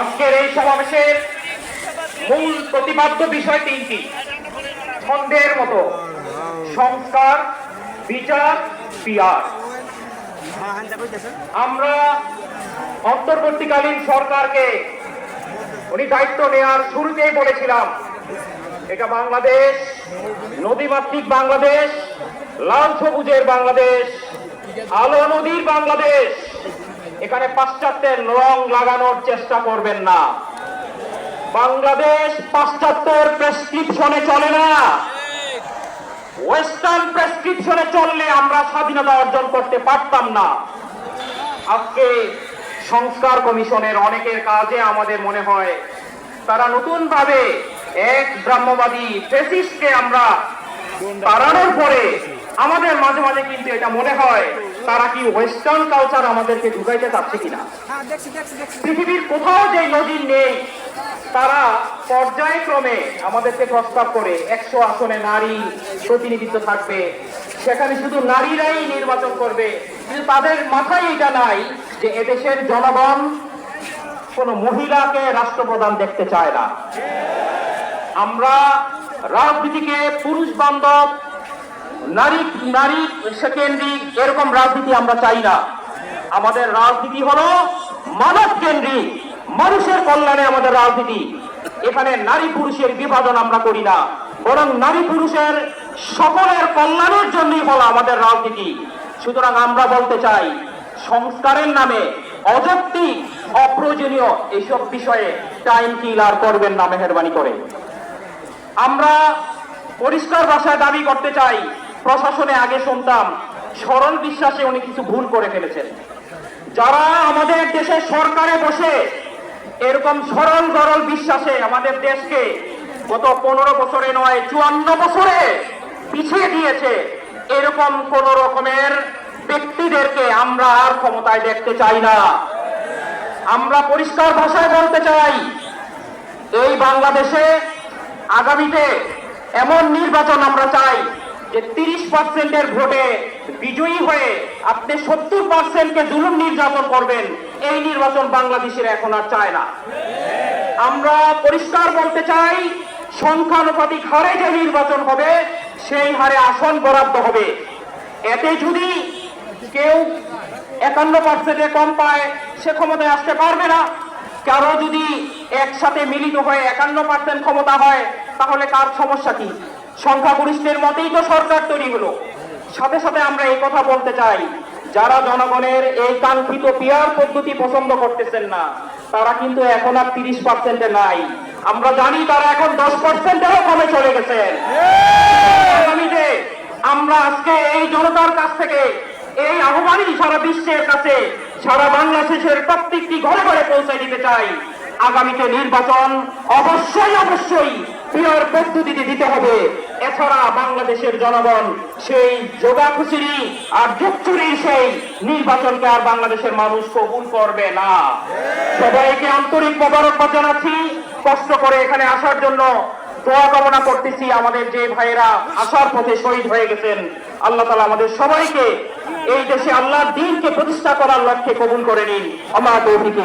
আজকের এই সমাবেশের মূল প্রতিপাদ্য বিষয় তিনটি। ছন্দের মতো। সংস্কার, বিচার পিয়ার আমরা অন্তর্বর্তীকালীন সরকারকে উনি দায়িত্ব নেওয়ার শুরুতেই বলেছিলাম, এটা বাংলাদেশ, নদীমাতৃক বাংলাদেশ, লাল সবুজের বাংলাদেশ, আলো নদীর বাংলাদেশ এখানে পাশ্চাত্যের রং লাগানোর চেষ্টা করবেন না। বাংলাদেশ পাশ্চাত্যের প্রেসক্রিপশনে চলে না। ওয়েস্টার্ন প্রেসক্রিপশনে চললে আমরা স্বাধীনতা অর্জন করতে পারতাম না। আজকে সংস্কার কমিশনের অনেকের কাজে আমাদের মনে হয়, তারা নতুন ভাবে এক ব্রাহ্মবাদী ফেসিস্টকে আমরা তাড়ানোর পরে আমাদের মাঝে মাঝে কিন্তু এটা মনে হয় তারা কি ওয়েস্টার্ন কালচার আমাদেরকে ঢুকাইতে চাচ্ছে কিনা? হ্যাঁ পৃথিবীর কোথাও যে নদী নেই তারা পর্যায়ক্রমে আমাদেরকে প্রস্তাব করে একশো আসনে নারী প্রতিনিধিত্ব থাকবে। সেখানে শুধু নারীরাই নির্বাচন করবে। কিন্তু তাদের মাথায় এটা নাই যে এদেশের জনগণ কোন মহিলাকে রাষ্ট্রপ্রধান দেখতে চায় না। আমরা রাজনীতিকে পুরুষ বান্ধব নারী নারী কেন্দ্রিক এরকম রাজনীতি আমরা চাই না। আমাদের রাজনীতি হলো মানব কেন্দ্রিক মানুষের কল্যাণে আমাদের রাজনীতি। এখানে নারী পুরুষের বিভাজন আমরা করি না, বরং নারী পুরুষের সকলের কল্যাণের জন্যই হলো আমাদের রাজনীতি। সুতরাং আমরা বলতে চাই, সংস্কারের নামে অযৌক্তিক, অপ্রয়োজনীয় এইসব বিষয়ে টাইম কিলার করবেন না মেহরবানি করে। আমরা পরিষ্কার ভাষায় দাবি করতে চাই প্রশাসনে আগে শুনতাম, সরল বিশ্বাসে উনি কিছু ভুল করে ফেলেছেন। যারা আমাদের দেশের সরকারে বসে এরকম সরল গরল বিশ্বাসে আমাদের দেশকে গত পনেরো বছরে নয়, চুয়ান্ন বছরে পিছিয়ে দিয়েছে, এরকম কোন রকমের ব্যক্তিদেরকে আমরা আর ক্ষমতায় দেখতে চাই না। আমরা পরিষ্কার ভাষায় বলতে চাই, এই বাংলাদেশে আগামীতে এমন নির্বাচন আমরা চাই যে তিরিশ পার্সেন্টের ভোটে বিজয়ী হয়ে আপনি সত্তর পার্সেন্টকে জুলুম নির্যাতন করবেন, এই নির্বাচন বাংলাদেশের এখন আর চায় না। আমরা পরিষ্কার বলতে চাই, সংখ্যানুপাতিক হারে যে নির্বাচন হবে, সেই হারে আসন বরাদ্দ হবে। এতে যদি কেউ একান্ন পার্সেন্টে কম পায়, সে ক্ষমতায় আসতে পারবে না। কারও যদি একসাথে মিলিত হয়ে একান্ন পার্সেন্ট ক্ষমতা হয়, তাহলে কার সমস্যা কি? সংখ্যাগরিষ্ঠের মতেই তো সরকার তৈরি হলো। সাথে সাথে আমরা এই কথা বলতে চাই, যারা জনগণের এই কাঙ্ক্ষিত পিয়ার পদ্ধতি পছন্দ করতেছেন না, তারা কিন্তু এখন আর তিরিশ পার্সেন্টে নাই। আমরা জানি তারা এখন দশ পার্সেন্টেরও কমে চলে গেছেন আমরা আজকে এই জনতার কাছ থেকে এই আহ্বানই সারা বিশ্বের কাছে, সারা বাংলাদেশের প্রত্যেকটি ঘরে ঘরে পৌঁছে দিতে চাই। আগামীতে নির্বাচন অবশ্যই অবশ্যই পিয়ার পদ্ধতিতে দিতে হবে। এছাড়া বাংলাদেশের জনগণ সেই যোগা খুচুরি আর যুগচুরি সেই নির্বাচনকে আর বাংলাদেশের মানুষ কবুল করবে না। সবাইকে আন্তরিক মোবারকবাদ জানাচ্ছি। কষ্ট করে এখানে আসার জন্য দোয়া কামনা করতেছি আমাদের যে ভাইয়েরা আসার পথে শহীদ হয়ে গেছেন। আল্লাহ তালা আমাদের সবাইকে এই দেশে আল্লাহর দিনকে প্রতিষ্ঠা করার লক্ষ্যে কবুল করে নিন। আমার তৌফিক।